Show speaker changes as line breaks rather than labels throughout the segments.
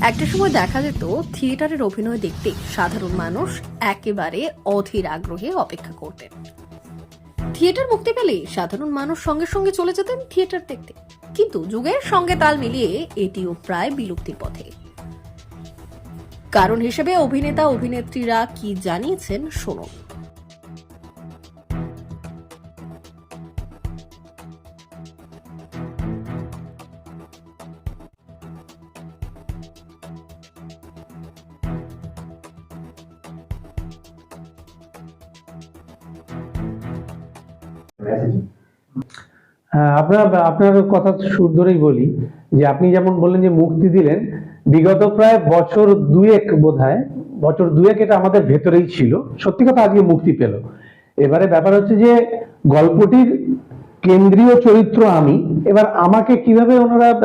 একটা সময় দেখা যেত থিয়েটারের অভিনয় দেখতে সাধারণ মানুষ একেবারে অধীর আগ্রহে অপেক্ষা করতেন। থিয়েটার মুক্তি পেলে সাধারণ মানুষ সঙ্গে সঙ্গে চলে যেতেন থিয়েটার দেখতে। কিন্তু যুগের সঙ্গে তাল মিলিয়ে এটিও প্রায় বিলুপ্তির পথে। কারণ হিসেবে অভিনেতা, অভিনেত্রীরা কি জানিয়েছেন, শুনুন।
আপনার আপনার কথা সুর ধরেই বলি যে আপনি যেমন বললেন যে মুক্তি দিলেন বিগত প্রায় বছর দুয়েক বোধহয় বছর দুয়েক এটা আমাদের ভেতরেই ছিল। সত্যি কথা আজকে মুক্তি পেল। এবারে ব্যাপার হচ্ছে যে গল্পটির কেন্দ্রীয় চরিত্র আমি এবার আমাকে কীভাবে ওনারা আহ,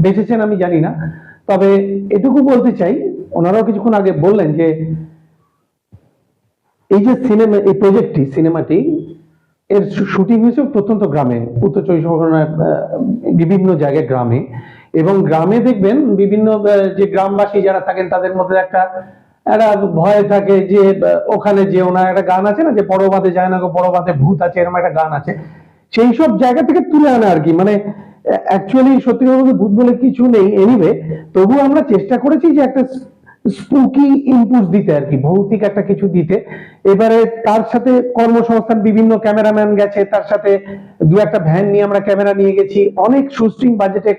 বেছেছেন আমি জানি না। তবে এটুকু বলতে চাই ওনারাও কিছুক্ষণ আগে বললেন যে এই যে সিনেমা এই প্রজেক্টটি সিনেমাটি এর শুটিং হয়েছে প্রত্যন্ত গ্রামে, উত্তর চব্বিশ পরগনার বিভিন্ন জায়গায় গ্রামে। এবং গ্রামে দেখবেন বিভিন্ন যে গ্রামবাসী যারা থাকেন, তাদের মধ্যে একটা একটা ভয় থাকে যে ওখানে যেও না। একটা গান আছে না, যে বড় যায় না বড় ভূত আছে, এরকম একটা গান আছে। সেই সব জায়গা থেকে তুলে আনা আর কি। মানে অ্যাকচুয়ালি সত্যি কথা ভূত বলে কিছু নেই। এনিওয়ে তবু আমরা চেষ্টা করেছি যে একটা স্পুকি ইনপুট দিতে আর কি, ভৌতিক একটা কিছু দিতে। এবারে তার সাথে কর্মসংস্থান, বিভিন্ন ক্যামেরাম্যান গেছে, তার সাথে দু একটা ভ্যান নিয়ে আমরা ক্যামেরা নিয়ে গেছি। অনেক সুস্ট্রিং বাজেটে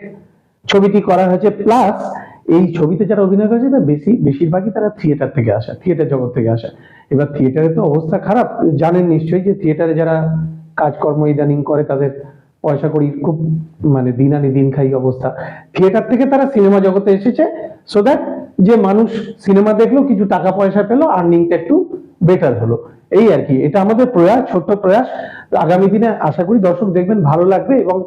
ছবিটি করা হয়েছে। প্লাস এই ছবিতে যারা অভিনয় করেছে, তারা বেশি, বেশিরভাগই তারা থিয়েটার থেকে আসা থিয়েটার জগৎ থেকে আসা। এবার থিয়েটারে তো অবস্থা খারাপ, জানেন নিশ্চয়ই যে থিয়েটারে যারা কাজকর্ম ইদানিং করে, তাদের পয়সা করি খুব মানে দিন আনি দিন খাই অবস্থা। থিয়েটার থেকে তারা সিনেমা জগতে এসেছে সো দ্যাট যে মানুষ সিনেমা দেখল কিছু টাকা পয়সা পেল আর্নিংটা একটু বেটার হলো। এই আর কি এটা আমাদের প্রয়াস ছোট্ট প্রয়াস। আগামী দিনে আশা করি দর্শক দেখবেন ভালো লাগবে এবং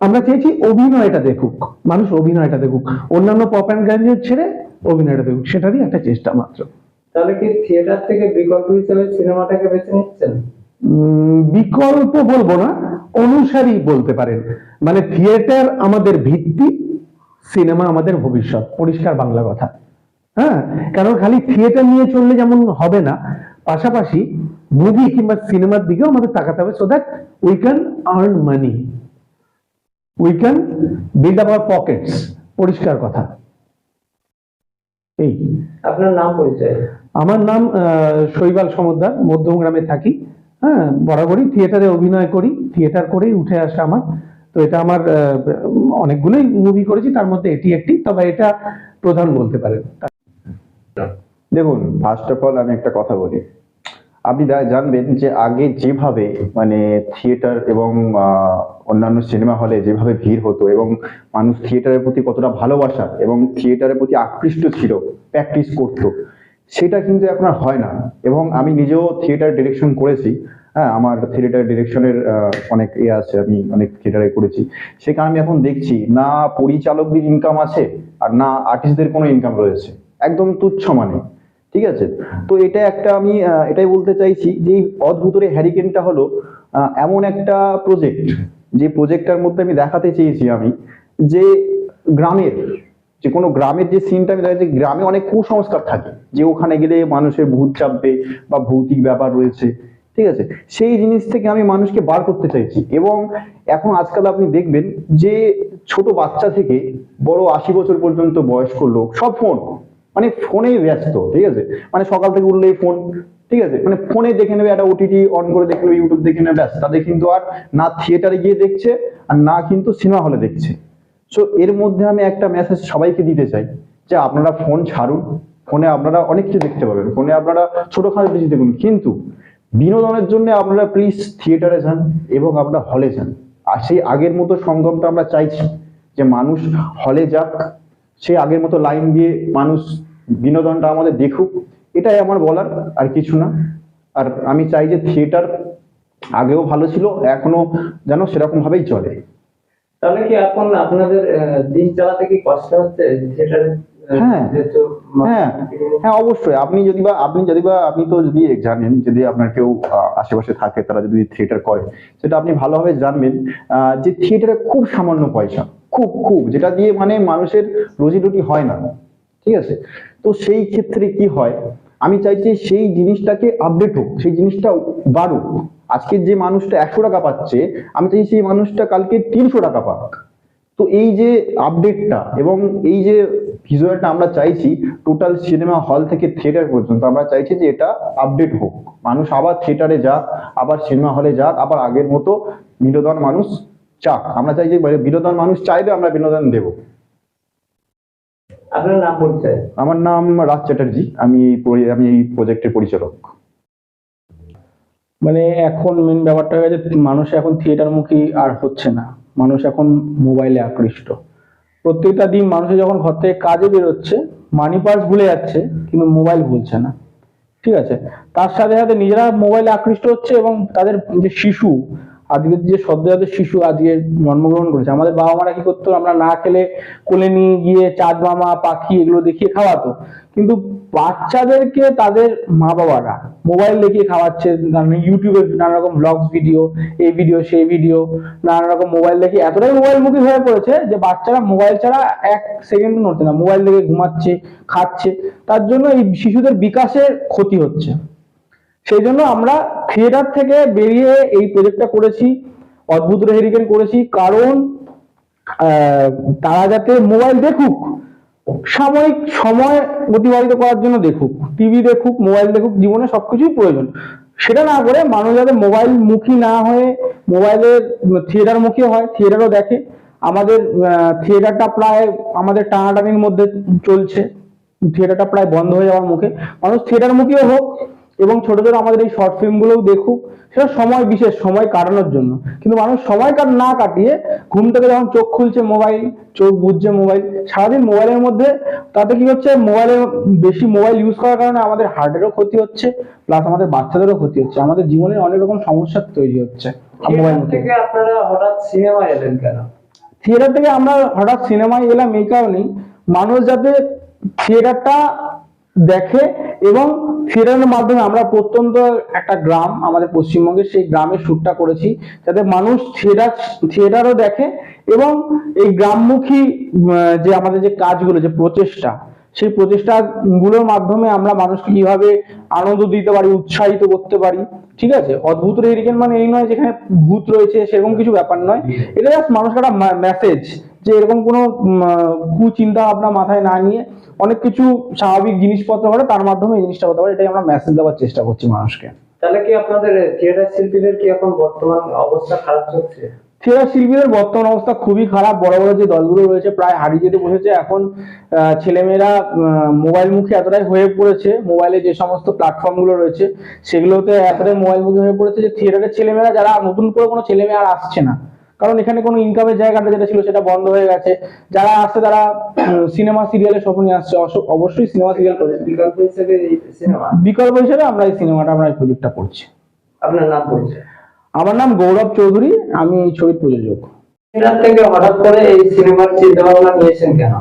আমরা চেয়েছি অভিনয়টা দেখুক মানুষ অভিনয়টা দেখুক। অন্যান্য পপ অ্যান্ড গ্যাঞ্জের ছেড়ে অভিনয়টা দেখুক সেটারই একটা চেষ্টা মাত্র।
তাহলে কি থিয়েটার থেকে বিকল্প হিসেবে সিনেমাটাকে বেছে নিচ্ছেন?
উম, বিকল্প বলব না অনুসারী বলতে পারেন। মানে থিয়েটার আমাদের ভিত্তি সিনেমা আমাদের ভবিষ্যৎ পরিষ্কার বাংলা কথা। হ্যাঁ কারণ খালি থিয়েটার নিয়ে চললে যেমন হবে না পাশাপাশি মুভি কিংবা সিনেমার দিকেও আমাদের তাকাতে হবে so that we can earn money we can build up our pockets পরিষ্কার কথা। এই।
আপনার নাম পরিচয়?
আমার নাম আহ, শৈবাল সমদ্দার মধ্যমগ্রামে থাকি। হ্যাঁ বরাবরই থিয়েটারে অভিনয় করি থিয়েটার করেই উঠে আসা আমার। তো এটা আমার অনেকগুলোই মুভি করেছি, তার মধ্যে এটি একটি, তবে এটা প্রধান বলতে পারেন।
দেখুন ফার্স্ট অফ অল আমি একটা কথা বলি। আপনি জানবেন যে আগে যেভাবে মানে থিয়েটার এবং অন্যান্য সিনেমা হলে যেভাবে ভিড় হতো এবং মানুষ থিয়েটারের প্রতি কতটা ভালোবাসা এবং থিয়েটারের প্রতি আকৃষ্ট ছিল প্র্যাকটিস করতো, সেটা কিন্তু এখন আর হয় না। এবং আমি নিজেও থিয়েটার ডিরেকশন করেছি হ্যাঁ আমার থিয়েটার ডিরেকশনের অনেক ইয়ে আছে, আমি অনেক থিয়েটারে করেছি। সে কারণে আমি এখন দেখছি, না পরিচালকদের ইনকাম আছে আর না আর্টিস্টদের কোনো ইনকাম রয়েছে। একদম তুচ্ছ মানে ঠিক আছে? তো এটা একটা আমি এটাই বলতে চাইছি যে এই অদ্ভুতরে হ্যারিকেনটা হলো এমন একটা প্রজেক্ট যে প্রজেক্টটার মধ্যে আমি দেখাতে চেয়েছি আমি, যে গ্রামের, যে কোনো গ্রামের যে সিনটা আমি দেখাচ্ছি, গ্রামে অনেক কুসংস্কার থাকে। যে ওখানে গেলে মানুষের ভূত চাপবে বা ভৌতিক ব্যাপার রয়েছে। ঠিক আছে? সেই জিনিস থেকে আমি মানুষকে বার করতে চাইছি। এবং এখন আজকাল আপনি দেখবেন যে ছোট বাচ্চা থেকে বড় আশি বছর পর্যন্ত বয়স্ক লোক সব ফোন। মানে ফোনেই ব্যস্ত, ঠিক আছে? মানে সকাল থেকে উঠলেই ফোন, ঠিক আছে? মানে ফোনে দেখে নেবে, একটা ওটিটি অন করে দেখে নেবে ইউটিউব দেখে নেবে, ব্যাস। তাদের কিন্তু আর না থিয়েটারে গিয়ে দেখছে আর না কিন্তু সিনেমা হলে দেখছে। সো এর মধ্যে আমি একটা মেসেজ সবাইকে দিতে চাই যে আপনারা ফোন ছাড়ুন। ফোনে আপনারা অনেক কিছু দেখতে পাবেন। ফোনে আপনারা ছোটখাটো কিছু দেখুন। কিন্তু বিনোদনের জন্য আপনারা প্লিজ থিয়েটারে যান এবং আপনারা হলে যান। আর সেই আগের মতো সঙ্গমটা আমরা চাইছি যে মানুষ হলে যাক, সেই আগের মতো লাইন দিয়ে মানুষ বিনোদনটা আমাদের দেখুক। এটাই আমার বলার, আর কিছু না। আর আমি চাই যে থিয়েটার আগেও ভালো ছিল, এখনও যেন সেরকম ভাবেই চলে।
তাহলে কি এখন আপনাদের দিন চালাতে কি কষ্ট হচ্ছে থিয়েটারে
হ্যাঁ। হ্যাঁ। হ্যাঁ অবশ্যই। আপনি যদি বা আপনি যদি বা আপনি তো যদি জানেন যদি আপনার কেউ আশেপাশে থাকে তারা যদি থিয়েটার করে সেটা আপনি ভালোভাবে জানবেন যে থিয়েটারে খুব সামান্য পয়সা খুব খুব যেটা দিয়ে মানে মানুষের রুজি রুটি হয় না ঠিক আছে? তো সেই ক্ষেত্রে কি হয় আমি চাইছি সেই জিনিসটাকে আপডেট হোক সেই জিনিসটা বাড়ুক। আজকে যে মানুষটা একশো টাকা পাচ্ছে আমি চাইছি সেই মানুষটা কালকে তিনশো টাকা পাক। তো এই যে আপডেটটা এবং এই যে ভিজুয়ালটা আমরা চাইছি টোটাল সিনেমা হল থেকে থিয়েটার পর্যন্ত। আমরা চাইছি যে এটা আপডেট হোক। মানুষ আবার থিয়েটারে যাক আবার সিনেমা হলে যাক আবার আগের মতো বিনোদন মানুষ চাক। আমরা চাই যে বিনোদন মানুষ চাইবে আমরা বিনোদন দেব।
আপনার নাম পরিচয়
আমার নাম রাজ চ্যাটার্জি। আমি এই আমি এই প্রজেক্টের পরিচালক।
মানে এখন মেন ব্যাপারটা হয়ে গেছে মানুষ এখন থিয়েটার থিয়েটারমুখী আর হচ্ছে না। মানুষ এখন মোবাইলে আকৃষ্ট। প্রত্যেকটা দিন মানুষে যখন ঘর থেকে কাজে বেরোচ্ছে মানি পার্স ভুলে যাচ্ছে, কিন্তু মোবাইল ভুলছে না। ঠিক আছে? তার সাথে সাথে নিজেরা মোবাইলে আকৃষ্ট হচ্ছে এবং তাদের যে শিশু আজকের যে সদ্যজাত শিশু আজকে জন্মগ্রহণ করেছে, আমাদের বাবা মারা কি করতো? আমরা না খেলে কোলে নিয়ে গিয়ে চাঁদ মামা, পাখি এগুলো দেখিয়ে খাওয়াতো। কিন্তু বাচ্চাদেরকে তাদের মা বাবারা মোবাইল দেখিয়ে খাওয়াচ্ছে ইউটিউবে নানা রকম ব্লগস ভিডিও এই ভিডিও সেই ভিডিও নানা রকম মোবাইল দেখে এতটাই মোবাইল মুখী হয়ে পড়েছে যে বাচ্চারা মোবাইল ছাড়া এক সেকেন্ড নড়ছে না। মোবাইল দেখে ঘুমাচ্ছে, খাচ্ছে, তার জন্য এই শিশুদের বিকাশের ক্ষতি হচ্ছে। সেই জন্য আমরা থিয়েটার থেকে বেরিয়ে এই প্রজেক্টটা করেছি, অদ্ভুত হেরিকেন করেছি। কারণ তারা যাতে মোবাইল দেখুক, সাময়িক সময় অতিবাহিত করার জন্য দেখুক টিভি দেখুক মোবাইল দেখুক, জীবনে সবকিছুই প্রয়োজন। সেটা না করে মানুষ যাতে মোবাইল মুখী না হয়ে মোবাইলের থিয়েটার মুখী হয় থিয়েটারও দেখে। আমাদের থিয়েটারটা প্রায় আমাদের টানাটানির মধ্যে চলছে। থিয়েটারটা প্রায় বন্ধ হয়ে যাওয়ার মুখে। মানুষ থিয়েটার মুখীও হোক এবং ছোট ছোট আমাদের এই শর্ট ফিল্মগুলোও দেখুক সেটা সময় বিশেষ সময় কাটানোর জন্য। কিন্তু মানুষ সময় কাট না কাটিয়ে ঘুম থেকে যখন চোখ খুলছে মোবাইল চোখ বুঝছে মোবাইল সারাদিন মোবাইলের মধ্যে তাতে কি হচ্ছে মোবাইলে বেশি মোবাইল ইউজ করার কারণে আমাদের হার্টেরও ক্ষতি হচ্ছে প্লাস আমাদের বাচ্চাদেরও ক্ষতি হচ্ছে। আমাদের জীবনে অনেক রকম সমস্যা তৈরি হচ্ছে মোবাইল
থেকে আপনারা হঠাৎ সিনেমা এলেন কেন?
থিয়েটার থেকে আমরা হঠাৎ সিনেমায় এলাম এই কারণেই। মানুষ যাতে থিয়েটারটা দেখে এবং থিয়েটারের মাধ্যমে আমরা প্রত্যন্ত একটা গ্রাম আমাদের পশ্চিমবঙ্গের সেই গ্রামের শ্যুটটা করেছি যাতে মানুষ থিয়েটার থিয়েটারও দেখে এবং এই গ্রামমুখী যে আমাদের যে কাজগুলো যে প্রচেষ্টা সেই প্রচেষ্টা গুলোর মাধ্যমে আমরা মানুষকে কীভাবে আনন্দ দিতে পারি উৎসাহিত করতে পারি ঠিক আছে? অদ্ভুত হেরিকেন মানে এই নয় যেখানে ভূত রয়েছে সেরকম কিছু ব্যাপার নয়। এটা জাস্ট মানুষকে একটা মেসেজ যে এরকম কোনো কুচিন্তা ভাবনা মাথায় না নিয়ে অনেক কিছু স্বাভাবিক জিনিসপত্র ঘটে তার মাধ্যমে এই জিনিসটা হতে পারে। এটাই আমরা মেসেজ দেওয়ার চেষ্টা করছি মানুষকে।
তাহলে কি আপনাদের থিয়েটার শিল্পীদের কি এখন বর্তমান অবস্থা খারাপ চলছে?
থিয়েটার শিল্পীদের বর্তমান অবস্থা খুবই খারাপ। বড় বড় যে দলগুলো রয়েছে প্রায় হারিয়ে যেতে বসেছে। এখন আহ, ছেলেমেয়েরা মোবাইল মুখী এতটাই হয়ে পড়েছে মোবাইলে যে সমস্ত প্ল্যাটফর্মগুলো রয়েছে সেগুলোতে এতটাই মোবাইল মুখী হয়ে পড়েছে যে থিয়েটারের ছেলেমেয়েরা যারা নতুন করে কোনো ছেলেমেয়ে আর আসছে না কারণ এখানে কোনো ইনকামের জায়গাটা যেটা ছিল সেটা বন্ধ হয়ে গেছে। যারা আসছে তারা সিনেমা সিরিয়ালের স্বপ্ন নিয়ে আসছে। অবশ্যই সিনেমা সিরিয়াল করে।
বিকল্প হিসেবে সিনেমা
বিকল্প হিসেবে আমরা এই সিনেমাটা আমরা এই প্রজেক্টটা করছি।
আপনার নাম পরিচয়
আমার নাম গৌরব চৌধুরী আমি এই ছবির প্রযোজক।
থিয়েটার থেকে হঠাৎ করে এই সিনেমার চিন্তা ভাবনা নিয়েছেন কেন?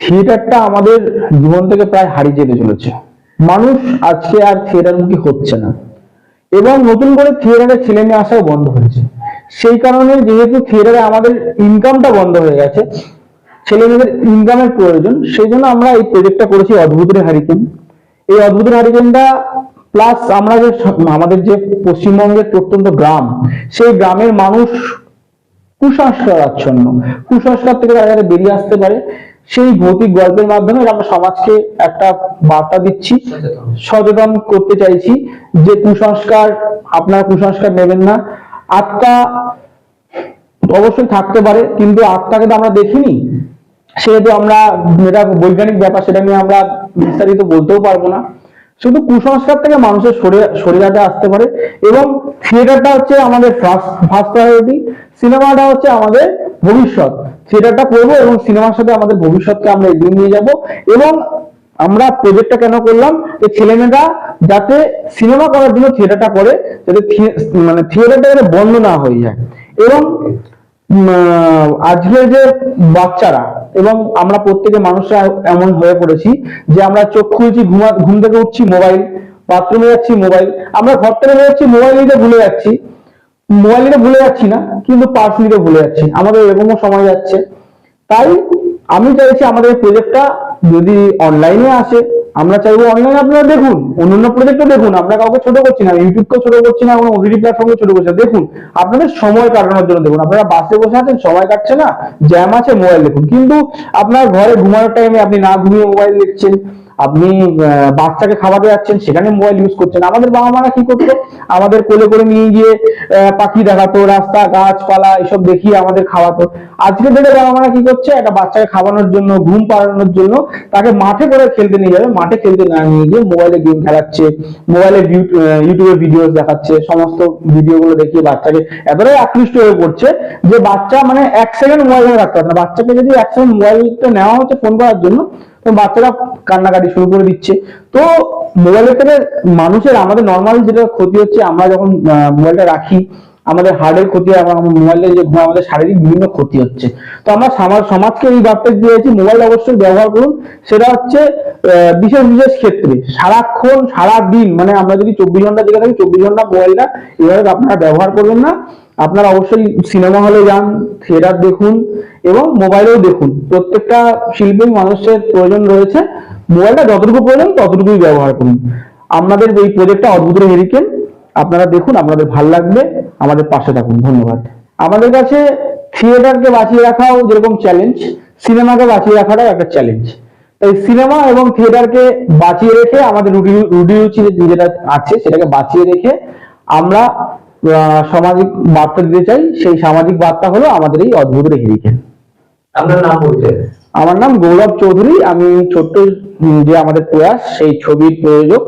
থিয়েটারটা আমাদের জীবন থেকে প্রায় হারিয়ে যেতে চলেছে। মানুষ আজকে আর থিয়েটার মুখী হচ্ছে না। এবং নতুন করে থিয়েটারে ছেলে মেয়ে আসাও বন্ধ হয়েছে। সেই কারণে যেহেতু থিয়েটারে আমাদের ইনকামটা বন্ধ হয়ে গেছে ছেলে মেয়েদের ইনকামের প্রয়োজন সেই জন্য আমরা এই প্রজেক্টটা করেছি অদ্ভুতের হারিকেন এই অদ্ভুতের হারিকেনটা প্লাস আমরা যে আমাদের যে পশ্চিমবঙ্গের প্রত্যন্ত গ্রাম সেই গ্রামের মানুষ কুসংস্কার আচ্ছন্ন। কুসংস্কার থেকে তারা যাতে বেরিয়ে আসতে পারে সেই ভৌতিক গল্পের মাধ্যমে আমরা সমাজকে একটা বার্তা দিচ্ছি
সচেতন।
সচেতন করতে চাইছি যে কুসংস্কার আপনার কুসংস্কার নেবেন না আত্মা অবশ্যই থাকতে পারে, কিন্তু আত্মাকে তো আমরা দেখিনি। সেহেতু আমরা এটা বৈজ্ঞানিক ব্যাপার, সেটা নিয়ে আমরা বিস্তারিত বলতেও পারব না। শুধু কুসংস্কার থেকে মানুষের শরীর শরীরাতে আসতে পারে এবং থিয়েটারটা হচ্ছে আমাদের ফার্স্ট ফার্স্ট প্রায়োরিটি, সিনেমাটা হচ্ছে আমাদের ভবিষ্যৎ। থিয়েটারটা করব এবং সিনেমার সাথে আমাদের ভবিষ্যৎকে আমরা এগিয়ে নিয়ে যাব এবং আমরা প্রজেক্টটা কেন করলাম? যে ছেলেমেয়েরা যাতে সিনেমা করার জন্য থিয়েটারটা করে যাতে মানে থিয়েটারটা যাতে বন্ধ না হয়ে যায়। এবং উম, আহ, আজকে যে বাচ্চারা এবং আমরা প্রত্যেকে মানুষরা এমন হয়ে পড়েছি যে আমরা চোখ খুলছি ঘুমা ঘুম থেকে উঠছি মোবাইল বাথরুমে যাচ্ছি মোবাইল আমরা ঘর থেকে বেরোচ্ছি মোবাইল নিতে ভুলে যাচ্ছি। মোবাইল নিতে ভুলে যাচ্ছি না কিন্তু পার্স নিতে ভুলে যাচ্ছি। আমাদের এরকমও সময় যাচ্ছে। তাই আমি চাইছি আমাদের এই প্রজেক্টটা যদি অনলাইনে আসে, আমরা চাইব অনলাইনে আপনারা দেখুন, অন্যান্য প্রজেক্টও দেখুন, আমরা কাউকে ছোট করছি না ইউটিউবকেও ছোট করছি না, কোনো ওটিটি প্ল্যাটফর্মকে ছোট করছি না, দেখুন, আপনাদের সময় কাটানোর জন্য দেখুন, আপনারা বাসে বসে আছেন, সময় কাটছে না জ্যাম আছে মোবাইল দেখুন, কিন্তু আপনার ঘরে ঘুমানোর টাইমে আপনি না ঘুমিয়ে মোবাইল দেখছেন আপনি বাচ্চাকে খাওয়াতে যাচ্ছেন, সেখানে মোবাইল ইউজ করছেন। আমাদের বাবা মারা কি করতো? আমাদের কোলে করে নিয়ে গিয়ে পাখি দেখাতো, রাস্তা, গাছপালা, এসব দেখিয়ে আমাদের খাওয়াতো। আজকে ডেটে বাবা মারা কি করছে? একটা বাচ্চাকে খাওয়ানোর জন্য, ঘুম পাড়ানোর জন্য, তাকে মাঠে করে খেলতে নিয়ে যাবে। মাঠে খেলতে না নিয়ে গিয়ে মোবাইলে গেম খেলাচ্ছে মোবাইলে ইউটিউবে ভিডিও দেখাচ্ছে, সমস্ত ভিডিও গুলো দেখিয়ে বাচ্চাকে এতটাই আকৃষ্ট হয়ে পড়ছে যে বাচ্চা মানে এক সেকেন্ড মোবাইল রাখতে পারে না। বাচ্চাকে যদি এক সেকেন্ড মোবাইলটা নেওয়া হচ্ছে ফোন করার জন্য বাচ্চারা কান্নাকাটি শুরু করে দিচ্ছে। তো মোবাইলের থেকে মানুষের আমাদের নর্মাল যেটা ক্ষতি হচ্ছে, আমরা যখন মোবাইলটা রাখি, আমাদের হার্টের ক্ষতি হয় এবং মোবাইলে যে আমাদের শারীরিক বিভিন্ন ক্ষতি হচ্ছে। তো আমরা সমাজ- সমাজকে এই বার্তা দিয়েছি মোবাইল অবশ্যই ব্যবহার করুন। সেটা হচ্ছে বিশেষ বিশেষ ক্ষেত্রে সারাক্ষণ সারা দিন মানে আমরা যদি চব্বিশ ঘণ্টা দেখে থাকি, চব্বিশ ঘণ্টা মোবাইলটা এভাবে আপনারা ব্যবহার করবেন না। আপনারা অবশ্যই সিনেমা হলে যান থিয়েটার দেখুন এবং মোবাইলেও দেখুন, প্রত্যেকটা শিল্পী মানুষের প্রয়োজন রয়েছে। মোবাইলটা যতটুকু প্রয়োজন, ততটুকুই ব্যবহার করুন। আপনাদের এই প্রজেক্টটা অদ্ভুত হেরিকেন আপনারা দেখুন, আপনাদের ভালো লাগবে, আমাদের পাশে থাকুন, ধন্যবাদ। আমাদের কাছে থিয়েটারকে বাঁচিয়ে রাখাও যেরকম চ্যালেঞ্জ সিনেমাকে বাঁচিয়ে রাখাটাও একটা চ্যালেঞ্জ তাই সিনেমা এবং থিয়েটারকে বাঁচিয়ে রেখে আমাদের রুটি রুটি রুচি যেটা আছে, সেটাকে বাঁচিয়ে রেখে আমরা সামাজিক বার্তা দিতে চাই। সেই সামাজিক বার্তা হলো আমাদের এই অদ্ভুত হেরিকেন আমার নাম গৌরব চৌধুরী আমি ছোট্ট যে আমাদের প্রয়াস সেই ছবির প্রযোজক।